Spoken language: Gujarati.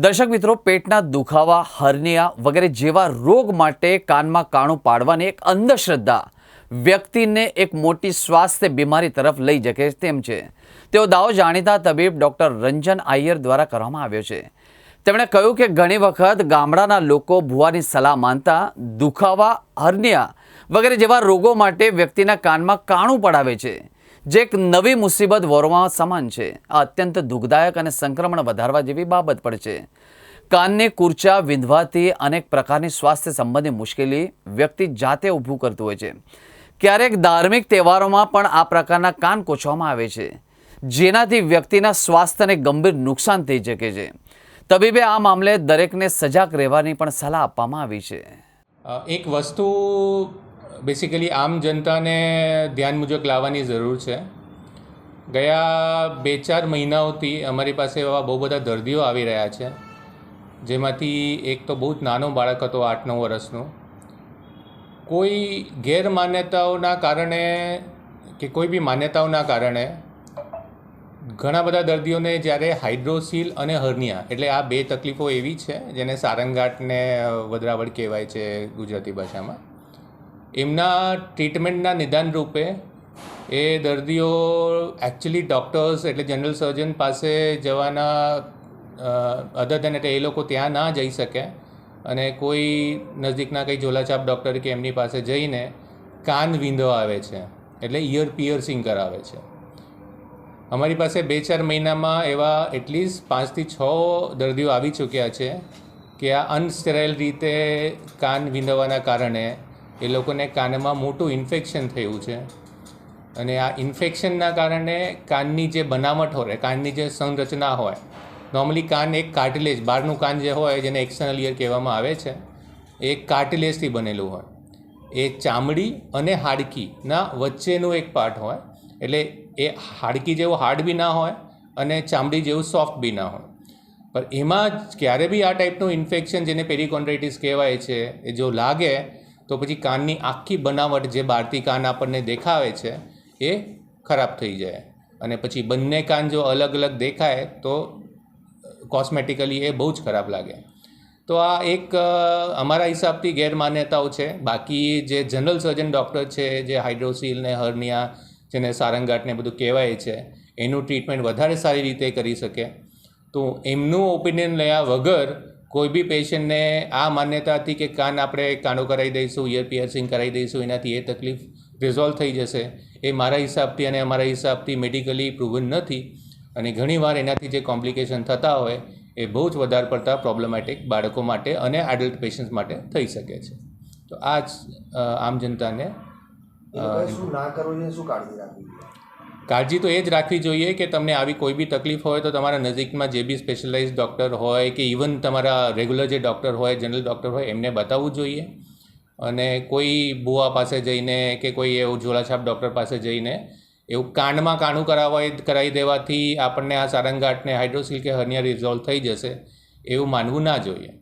દર્શક મિત્રો, પેટના દુખાવા, હર્નિયા વગેરે જેવા રોગ માટે કાનમાં કાણું પાડવાની એક અંધશ્રદ્ધા વ્યક્તિને એક મોટી સ્વાસ્થ્ય બીમારી તરફ લઈ જકે તેમ છે. તેઓ દાવો જાણીતા તબીબ ડૉક્ટર રંજન આયર દ્વારા કરવામાં આવ્યો છે. તેમણે કહ્યું કે ઘણી વખત ગામડાના લોકો ભુવાની સલાહ માનતા દુખાવા, હર્નિયા વગેરે જેવા રોગો માટે વ્યક્તિના કાનમાં કાણું પડાવે છે. જે એક નવી મુસીબત વોરવા સમાન છે. આ અત્યંત દુઃખદાયક અને સંક્રમણ વધારવા જેવી બાબત પણ છે. કાનને કુર્ચા વિંધવાથી અનેક પ્રકારની સ્વાસ્થ્ય સંબંધી મુશ્કેલી વ્યક્તિ જાતે ઊભું કરતું હોય છે. ક્યારેક ધાર્મિક તહેવારોમાં પણ આ પ્રકારના કાન કોચવામાં આવે છે. જેનાથી વ્યક્તિના સ્વાસ્થ્યને ગંભીર નુકસાન થઈ શકે છે. તબીબે આ મામલે દરેકને સજાગ રહેવાની પણ સલાહ આપવામાં આવી છે. એક વસ્તુ બેસિકલી આમ જનતાને ધ્યાન મુજબ લાવવાની જરૂર છે. ગયા બે ચાર મહિનાઓથી અમારી પાસે એવા બહુ બધા દર્દીઓ આવી રહ્યા છે, જેમાંથી એક તો બહુ જ નાનો બાળક હતો આઠ નવ વર્ષનો. કોઈ ગેરમાન્યતાઓના કારણે કે કોઈ બી માન્યતાઓના કારણે ઘણા બધા દર્દીઓને જ્યારે હાઇડ્રોસીલ અને હર્નિયા, એટલે આ બે તકલીફો એવી છે જેને સારંગાટને વદરાવડ કહેવાય છે ગુજરાતી ભાષામાં. એમના ટ્રીટમેન્ટના નિદાન રૂપે એ દર્દીઓ એકચ્યુઅલી ડૉક્ટર્સ એટલે જનરલ સર્જન પાસે જવાના અધર દેન એટલે એ લોકો ત્યાં ના જઈ શકે અને કોઈ નજીકના કંઈ ઝોલાછાપ ડૉક્ટર કે એમની પાસે જઈને કાન વિંધો આવે છે, એટલે ઇયર પિયર્સિંગ કરાવે છે. અમારી પાસે બે ચાર મહિનામાં એવા એટલીસ્ટ પાંચથી છ દર્દીઓ આવી ચૂક્યા છે કે આ અનસ્ટેરાઇલ રીતે કાન વિંધવાના કારણે એ લોકોને કાનમાં મોટું ઇન્ફેક્શન થયું છે. અને આ ઇન્ફેક્શનના કારણે કાનની જે બનાવટ હોય, કાનની જે સંરચના હોય નોર્મલી કાન એક કાર્ટિલેજ બહારનું કાન જે હોય, જેને એક્સટર્નલ ઇયર કહેવામાં આવે છે, એ કાર્ટિલેજથી બનેલું હોય. એ ચામડી અને હાડકીના વચ્ચેનું એક પાર્ટ હોય, એટલે એ હાડકી જેવું હાર્ડ બી ના હોય અને ચામડી જેવું સોફ્ટ બી ના હોય. પણ એમાં ક્યારે બી આ ટાઈપનું ઇન્ફેક્શન જેને પેરિકોન્ડ્રાઇટિસ કહેવાય છે, એ જો લાગે તો પછી કાનની આખી બનાવટ જે બહારથી કાન આપણને દેખાવે છે, એ ખરાબ થઈ જાય. અને પછી બંને કાન જો અલગ અલગ દેખાય, તો કોસ્મેટિકલી એ બહુ જ ખરાબ લાગે. તો આ એક અમારા હિસાબથી ગેરમાન્યતાઓ છે. બાકી જે જનરલ સર્જન ડૉક્ટર છે, જે હાઇડ્રોસીલ ને હર્નિયા, જેને સારંગાટ ને બધું કહેવાય છે, એનું ટ્રીટમેન્ટ વધારે સારી રીતે કરી શકે. તો એમનું ઓપિનિયન લયા વગર કોઈ બી પેશન્ટને આ માન્યતા હતી કે કાન આપણે કાનો કરાવી દઈશું ઇયર પિયર્સિંગ કરાવી દઈશું એનાથી એ તકલીફ રિઝોલ્વ થઈ જશે. એ મારા હિસાબથી અને અમારા હિસાબથી મેડિકલી પ્રૂવન નથી. અને ઘણીવાર એનાથી જે કોમ્પ્લિકેશન થતા હોય એ બહુ જ વધારે પડતા પ્રોબ્લેમેટિક બાળકો માટે અને એડલ્ટ પેશન્ટ્સ માટે થઈ શકે છે. તો આ જ આમ જનતાને શું ના કરવું જોઈએ શું કાળજી રાખવી? જોઈએ કાળજી તો એ જ રાખવી જોઈએ કે તમને આવી કોઈ બી તકલીફ હોય તો તમારા નજીકમાં જે બી સ્પેશિયલાઇઝ ડૉક્ટર હોય કે ઇવન તમારા રેગ્યુલર જે ડૉક્ટર હોય જનરલ ડૉક્ટર હોય, એમને બતાવવું જોઈએ. અને કોઈ બુવા પાસે જઈને કે કોઈ એવું ઝોલાછાપ ડૉક્ટર પાસે જઈને એવું કાનમાં કાણું કરાવવા કરાવી દેવાથી આપણને આ સારંગાટને હાઇડ્રોસિલ કે હર્નિયા રિઝોલ્વ થઈ જશે એવું માનવું ના જોઈએ.